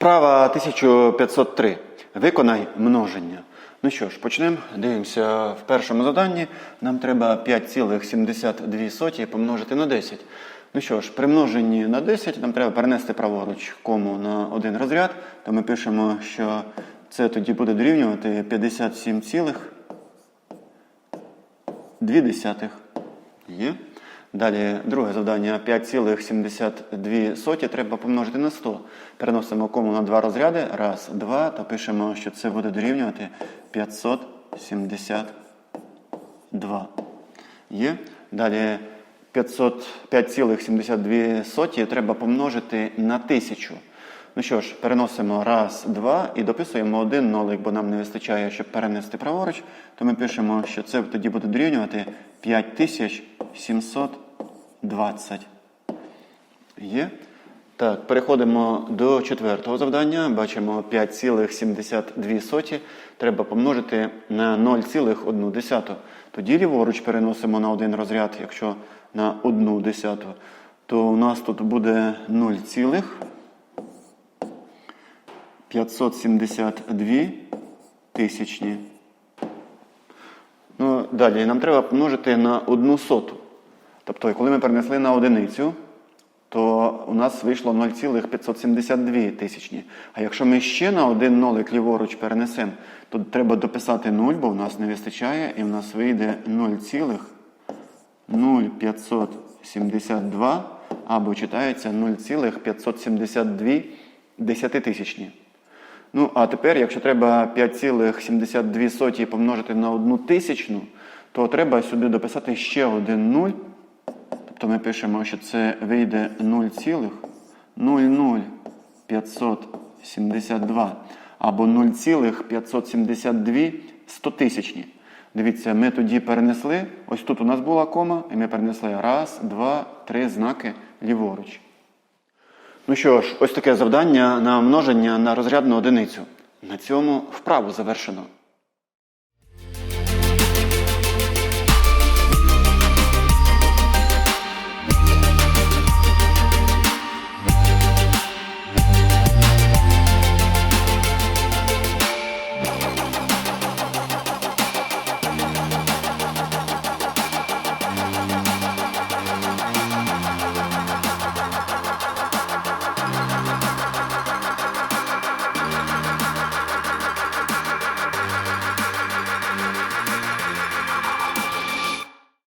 Вправа 1503. Виконай множення. Ну що ж, почнемо. Дивимося в першому заданні. Нам треба 5,72 помножити на 10. Ну що ж, при множенні на 10 нам треба перенести праворуч кому на один розряд. То ми пишемо, що це тоді буде дорівнювати 57,2. Є. Далі друге завдання 5,72 треба помножити на 100. Переносимо кому на два розряди. Раз, два, то пишемо, що це буде дорівнювати 572. Є. Далі 5,72 треба помножити на 1000. Ну що ж, переносимо раз, два і дописуємо один нолик, бо нам не вистачає, щоб перенести праворуч. То ми пишемо, що це тоді буде дорівнювати 5720. Є? Так, переходимо до четвертого завдання. Бачимо 5,72 треба помножити на 0,1. Toді ліворуч переносимо на один розряд, якщо на 1 десяту, то у нас тут буде 0, 572 тисячні. Ну, далі нам треба помножити на одну соту. Тобто, коли ми перенесли на одиницю, то у нас вийшло 0,572 тисячні. А якщо ми ще на один нолик ліворуч перенесемо, то треба дописати 0, бо в нас не вистачає, і в нас вийде 0,0572 або читається 0,572 десятитисячні. Ну, а тепер, якщо треба 5,72 помножити на одну тисячну, то треба сюди дописати ще один 0. Тобто ми пишемо, що це вийде 0,00572 або 0,572 стотисячні. Дивіться, ми тоді перенесли, ось тут у нас була кома, і ми перенесли раз, два, три знаки ліворуч. Ну що ж, ось таке завдання на множення на розрядну одиницю. На цьому вправу завершено.